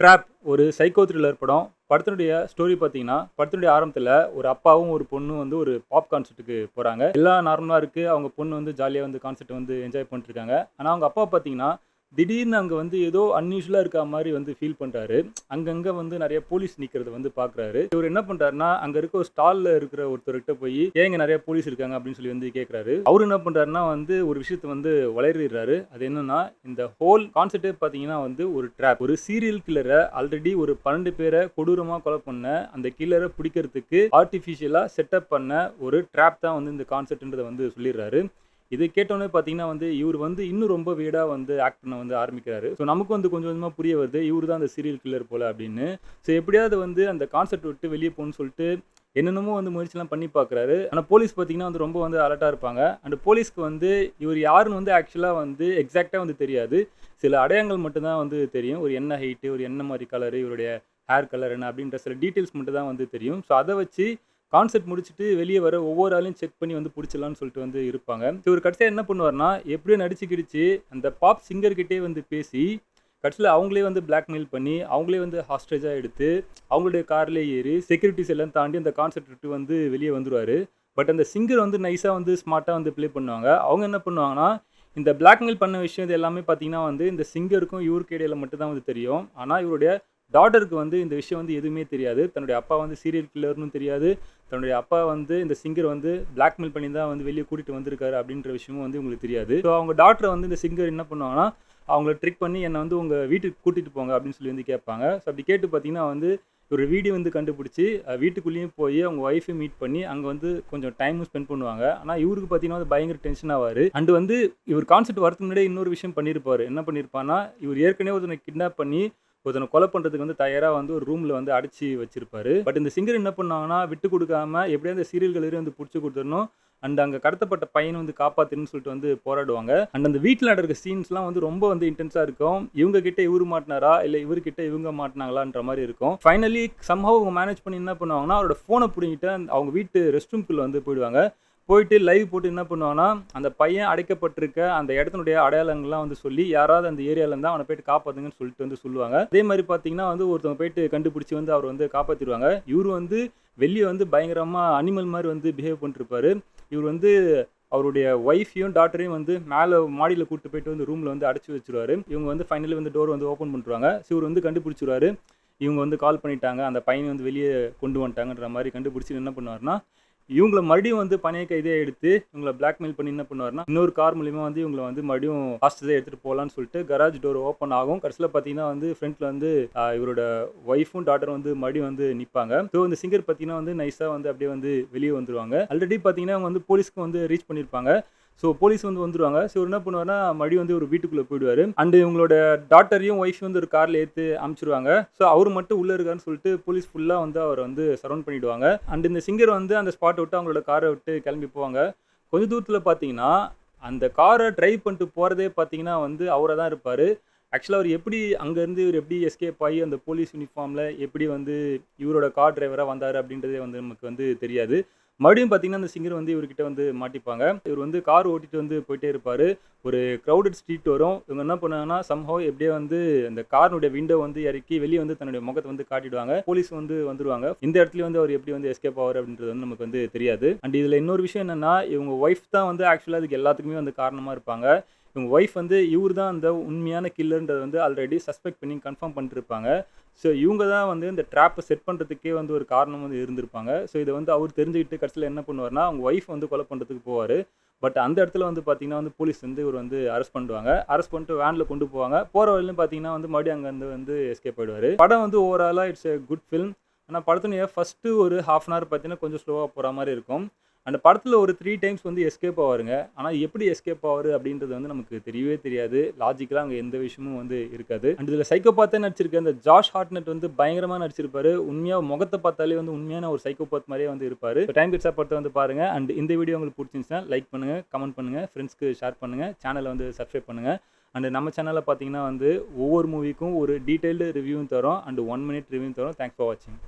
Drop ஒரு psycho thriller படம். படத்தினுடைய ஸ்டோரி பார்த்தீங்கன்னா படத்தினுடைய ஆரம்பத்தில் ஒரு அப்பாவும் ஒரு பொண்ணும் வந்து ஒரு பாப் கான்சர்ட்டுக்கு போகிறாங்க எல்லாம் நார்மலாக இருக்குது அவங்க பொண்ணு வந்து ஜாலியாக வந்து கான்சர்ட் வந்து என்ஜாய் பண்ணிட்டுருக்காங்க ஆனால் அவங்க அப்பா பார்த்தீங்கன்னா திடீர்னு அங்கே வந்து ஏதோ அன்யூஷுவலாக இருக்க மாதிரி வந்து ஃபீல் பண்ணுறாரு அங்கங்கே வந்து நிறைய போலீஸ் நிற்கிறத வந்து பார்க்குறாரு இவர் என்ன பண்ணுறாருன்னா அங்கே இருக்க ஒரு ஸ்டாலில் இருக்கிற ஒருத்தர்கிட்ட போய் ஏங்க நிறைய போலீஸ் இருக்காங்க அப்படின்னு சொல்லி வந்து கேட்குறாரு அவர் என்ன பண்ணுறாருன்னா வந்து ஒரு விஷயத்தை வந்து வளரிடுறாரு அது என்னன்னா இந்த ஹோல் கான்செப்டே பார்த்தீங்கன்னா வந்து ஒரு ட்ராப் ஒரு சீரியல் கில்லரை ஆல்ரெடி ஒரு பன்னெண்டு பேரை கொடூரமாக கொலை பண்ண அந்த கில்லரை பிடிக்கிறதுக்கு ஆர்டிஃபிஷியலாக செட்டப் பண்ண ஒரு ட்ராப் தான் வந்து இந்த கான்செப்ட்ன்றதை வந்து சொல்லிடுறாரு. இது கேட்டோன்னே பார்த்தீங்கன்னா வந்து இவர் வந்து இன்னும் ரொம்ப வீடாக வந்து ஆக்ட் பண்ண வந்து ஆரம்பிக்கிறாரு. ஸோ நமக்கு வந்து கொஞ்சம் கொஞ்சமாக புரிய வருது இவர் தான் அந்த சீரியல் கில்லர் போல் அப்படின்னு. ஸோ எப்படியாவது வந்து அந்த கான்செப்ட் விட்டு வெளியே போகணும்னு சொல்லிட்டு என்னென்னமோ வந்து முயற்சிலாம் பண்ணி பார்க்குறாரு ஆனால் போலீஸ் பார்த்தீங்கன்னா வந்து ரொம்ப வந்து அலர்ட்டாக இருப்பாங்க. அண்ட் போலீஸ்க்கு வந்து இவர் யாருன்னு வந்து ஆக்சுவலாக வந்து எக்ஸாக்டாக வந்து தெரியாது. சில அடையாளங்கள் மட்டும்தான் வந்து தெரியும். ஒரு என்ன ஹைட்டு ஒரு என்ன மாதிரி கலரு இவருடைய ஹேர் கலர் என்ன அப்படின்ற சில டீட்டெயில்ஸ் மட்டும் தான் வந்து தெரியும். ஸோ அதை வச்சு கான்செப்ட் முடிச்சுட்டு வெளியே வர ஒவ்வொரு ஆளையும் செக் பண்ணி வந்து பிடிச்சிடலான்னு சொல்லிட்டு வந்து இருப்பாங்க. இவர் கடைசியாக என்ன பண்ணுவார்னா எப்படியோ நடிச்சு கிடிச்சு அந்த பாப் சிங்கர்கிட்டே வந்து பேசி கடைசியில் அவங்களே வந்து பிளாக்மெயில் பண்ணி அவங்களே வந்து ஹாஸ்டேஜாக எடுத்து அவங்களுடைய கார்லேயே ஏறி செக்யூரிட்டிஸ் எல்லாம் தாண்டி அந்த கான்செர்ட் விட்டு வந்து வெளியே வந்துருவார். பட் அந்த சிங்கர் வந்து நைஸாக வந்து ஸ்மார்ட்டாக வந்து ப்ளே பண்ணுவாங்க. அவங்க என்ன பண்ணுவாங்கன்னா இந்த பிளாக்மெயில் பண்ண விஷயம் இது எல்லாமே பார்த்தீங்கன்னா வந்து இந்த சிங்கருக்கும் இவருக்கு இடையில மட்டும் தான் வந்து தெரியும். ஆனால் இவருடைய டாட்டருக்கு வந்து இந்த விஷயம் வந்து எதுவுமே தெரியாது. தன்னுடைய அப்பா வந்து சீரியல் கில்லர்னு தெரியாது. தன்னுடைய அப்பா வந்து இந்த சிங்கர் வந்து பிளாக்மெயில் பண்ணி தான் வந்து வெளியே கூட்டிகிட்டு வந்திருக்காரு அப்படின்ற விஷயமும் வந்து உங்களுக்கு தெரியாது. ஸோ அவங்க டாக்டரை வந்து இந்த சிங்கர் என்ன பண்ணுவாங்கன்னா அவங்கள ட்ரிக் பண்ணி என்னை வந்து உங்கள் வீட்டுக்கு கூட்டிகிட்டு போங்க அப்படின்னு சொல்லி வந்து கேட்பாங்க. ஸோ அப்படி கேட்டு பார்த்தீங்கன்னா வந்து ஒரு வீடியோ வந்து கண்டுபிடிச்சி வீட்டுக்குள்ளேயும் போய் அவங்க ஒய்ஃபை மீட் பண்ணி அங்கே வந்து கொஞ்சம் டைமும் ஸ்பெண்ட் பண்ணுவாங்க. ஆனால் இவருக்கு பார்த்தீங்கன்னா வந்து பயங்கர டென்ஷன் ஆவார். அண்டு வந்து இவர் கான்செப்ட் வரதுக்கு முன்னாடியே இன்னொரு விஷயம் பண்ணியிருப்பார். என்ன பண்ணியிருப்பான்னா இவர் ஏற்கனவே ஒருத்தனை கிட்னாப் பண்ணி ஒருத்தனை கொலை பண்ணுறதுக்கு வந்து தயாராக வந்து ஒரு ரூமில் வந்து அடைச்சி வச்சிருப்பாரு. பட் இந்த சிங்கர் என்ன பண்ணாங்கன்னா விட்டு கொடுக்காம எப்படியாவது அந்த சீரியல் வந்து பிடிச்சி கொடுத்துடணும். அண்ட் அங்கே கடத்தப்பட்ட பையனை வந்து காப்பாற்றுன்னு சொல்லிட்டு வந்து போராடுவாங்க. அண்ட் அந்த வீட்டில் நடக்கிற சீன்ஸ்லாம் வந்து ரொம்ப வந்து இன்டென்ஸாக இருக்கும். இவங்க கிட்ட இவர் மாட்டினாரா? இல்லை இவர்கிட்ட இவங்க மாட்டினாங்களான்ற மாதிரி இருக்கும். ஃபைனலி சம்ஹவ் அவங்க மேனேஜ் பண்ணி என்ன பண்ணுவாங்கன்னா அவரோட ஃபோனை பிடிங்கிட்டு அவங்க வீட்டு ரெஸ்ட் ரூம்குள்ளே வந்து போயிடுவாங்க. போயிட்டு லைவ் போட்டு என்ன பண்ணுவாங்கன்னா அந்த பையன் அடைக்கப்பட்டிருக்க அந்த இடத்தினுடைய அடையாளங்கள்லாம் வந்து சொல்லி யாராவது அந்த ஏரியால இருந்தால் அவனை போயிட்டு காப்பாற்றுங்கன்னு சொல்லிட்டு வந்து சொல்லுவாங்க. அதே மாதிரி பார்த்தீங்கன்னா வந்து ஒருத்தவங்க போயிட்டு கண்டுபிடிச்சி வந்து அவர் வந்து காப்பாற்றிடுவாங்க இவர் வந்து வெளியே வந்து பயங்கரமாக அனிமல் மாதிரி வந்து பிஹேவ் பண்ணிருப்பாரு. இவர் வந்து அவருடைய ஒய்ஃபையும் டாக்டரையும் வந்து மேலே மாடியில் கூட்டு போயிட்டு வந்து ரூமில் வந்து அடைச்சி வச்சுருவாரு. இவங்க வந்து ஃபைனலி வந்து டோர் வந்து ஓப்பன் பண்ணுறாங்க இவர் வந்து கண்டுபிடிச்சிருவாரு. இவங்க வந்து கால் பண்ணிட்டாங்க. அந்த பையனை வந்து வெளியே கொண்டு வந்துட்டாங்கன்ற மாதிரி கண்டுபிடிச்சி என்ன பண்ணுவாருன்னா இவங்கள மறுபடியும் வந்து பணைய கைதே எடுத்து இவங்களை பிளாக்மெயில் பண்ணி என்ன பண்ணுவாருன்னா இன்னொரு கார் மூலியமா வந்து இவங்களை வந்து மறுபடியும் ஹாஸ்டலே எடுத்துட்டு போகலான்னு சொல்லிட்டு கராஜ் டோர் ஓப்பன் ஆகும். கடைசியில் பார்த்தீங்கன்னா வந்து ஃப்ரண்ட்ல வந்து இவரோட ஒய்ஃபும் டாட்டரும் வந்து மறுபடியும் வந்து நிற்பாங்க ஸோ இந்த சிங்கர் பார்த்தீங்கன்னா வந்து நைஸாக வந்து அப்படியே வந்து வெளியே வந்துருவாங்க. ஆல்ரெடி பார்த்தீங்கன்னா அவங்க வந்து போலீஸ்க்கு வந்து ரீச் பண்ணியிருப்பாங்க ஸோ போலீஸ் வந்து வந்துருவாங்க. ஸோ என்ன பண்ணுவார்னா மறுபடியும் வந்து ஒரு வீட்டுக்குள்ளே போயிடுவார். அண்டு இவங்களோட டாட்டரையும் ஒய்ஃப் வந்து ஒரு காரில் ஏற்று அமுச்சிருவாங்க. ஸோ அவர் மட்டும் உள்ளே இருக்காருன்னு சொல்லிட்டு போலீஸ் ஃபுல்லாக வந்து அவரை வந்து சரௌண்ட் பண்ணிவிடுவாங்க அண்ட் இந்த சிங்கர் வந்து அந்த ஸ்பாட்டை விட்டு அவங்களோட காரை விட்டு கிளம்பி போவாங்க. கொஞ்ச தூரத்தில் பார்த்தீங்கன்னா அந்த காரை டிரைவ் பண்ணிட்டு போகிறதே பார்த்தீங்கன்னா வந்து அவரை தான் இருப்பார். ஆக்சுவலாக அவர் எப்படி அங்கேருந்து இவர் எப்படி எஸ்கேப் ஆகி அந்த போலீஸ் யூனிஃபார்மில் எப்படி வந்து இவரோட கார் டிரைவராக வந்தார் அப்படின்றதே வந்து நமக்கு வந்து தெரியாது. மறுபடியும் பார்த்தீங்கன்னா அந்த சிங்கர் வந்து இவர்கிட்ட வந்து மாட்டிப்பாங்க. இவர் வந்து கார் ஓட்டிட்டு வந்து போயிட்டே இருப்பார். ஒரு க்ரௌடட் ஸ்ட்ரீட் வரும். இவங்க என்ன பண்ணாங்கன்னா சம்ஹவ் எப்படியே வந்து அந்த காரினுடைய விண்டோ வந்து இறக்கி வெளியே வந்து தன்னுடைய முகத்தை வந்து காட்டிடுவாங்க. போலீஸ் வந்து வந்துருவாங்க. இந்த இடத்துல வந்து அவர் எப்படி வந்து எஸ்கேப் ஆவார் அப்படின்றது வந்து நமக்கு வந்து தெரியாது. அண்ட் இதில் இன்னொரு விஷயம் என்னன்னா இவங்க ஒய்ஃப் தான் வந்து ஆக்சுவலாக அதுக்கு எல்லாத்துக்குமே வந்து காரணமாக இருப்பாங்க. இவங்க ஒய்ஃப் வந்து இவர் தான் அந்த உண்மையான கில்லர்ன்றது வந்து ஆல்ரெடி சஸ்பெக்ட் பண்ணி கன்ஃபார்ம் பண்ணிருப்பாங்க. ஸோ இவங்க தான் வந்து இந்த ட்ராப்பை செட் பண்ணுறதுக்கே வந்து ஒரு காரணம் வந்து இருந்திருப்பாங்க. ஸோ இதை வந்து அவர் தெரிஞ்சுக்கிட்டு கடைசியில் என்ன பண்ணுவார்னா அவங்க ஒய்ஃப் வந்து கொலை பண்ணுறதுக்கு போவார். பட் அந்த இடத்துல வந்து பார்த்தீங்கன்னா வந்து போலீஸ் வந்து இவர் வந்து அரெஸ்ட் பண்ணுவாங்க. அரெஸ்ட் பண்ணிட்டு வேனில் கொண்டு போவாங்க. போகிற வழியிலும் பார்த்தீங்கன்னா வந்து மறுபடியும் அங்கேருந்து வந்து எஸ்கேப் ஆகிடுவார் படம் வந்து ஓவராலாக இட்ஸ் எ குட் ஃபில்ம் ஆனால் படத்துடைய ஃபஸ்ட்டு ஒரு ஹாஃப் அன் ஹவர் பார்த்தீங்கன்னா கொஞ்சம் ஸ்லோவாக போகிற மாதிரி இருக்கும். அந்த படத்தில் ஒரு த்ரீ டைம்ஸ் வந்து எஸ்கேப் ஆவாருங்க. ஆனால் எப்படி எஸ்கேப் ஆவார் அப்படின்றது வந்து நமக்கு தெரியவே தெரியாது. லாஜிக்கலாக அங்கே எந்த விஷயமும் வந்து இருக்காது. அண்ட் இதில் சைக்கோ பார்த்தே நடிச்சிருக்க அந்த ஜாஷ் ஹார்ட்னட் வந்து பயங்கரமாக நடிச்சிருப்பாரு. உண்மையாக முகத்தை பார்த்தாலே வந்து உண்மையான ஒரு சைக்கோபாத் மாதிரியே வந்து இருப்பார். டைம் கிட்ஸாக படத்தை வந்து பாருங்க. அண்ட் இந்த வீடியோ உங்களுக்கு பிடிச்சிருந்துச்சுன்னா லைக் பண்ணுங்கள் கமெண்ட் பண்ணுங்கள் ஃப்ரெண்ட்ஸ்க்கு ஷேர் பண்ணுங்கள் சேனலை வந்து சப்ஸ்கிரைப் பண்ணுங்கள் அண்ட் நம்ம சேனலில் பார்த்தீங்கன்னா வந்து ஒவ்வொரு மூவிக்கும் ஒரு டீட்டெயில்டு ரிவ்யூவும் தரும். அண்ட் ஒன் மினிட் ரிவ்யூவும் தரோம். தேங்க்ஸ் ஃபார் வாட்சிங்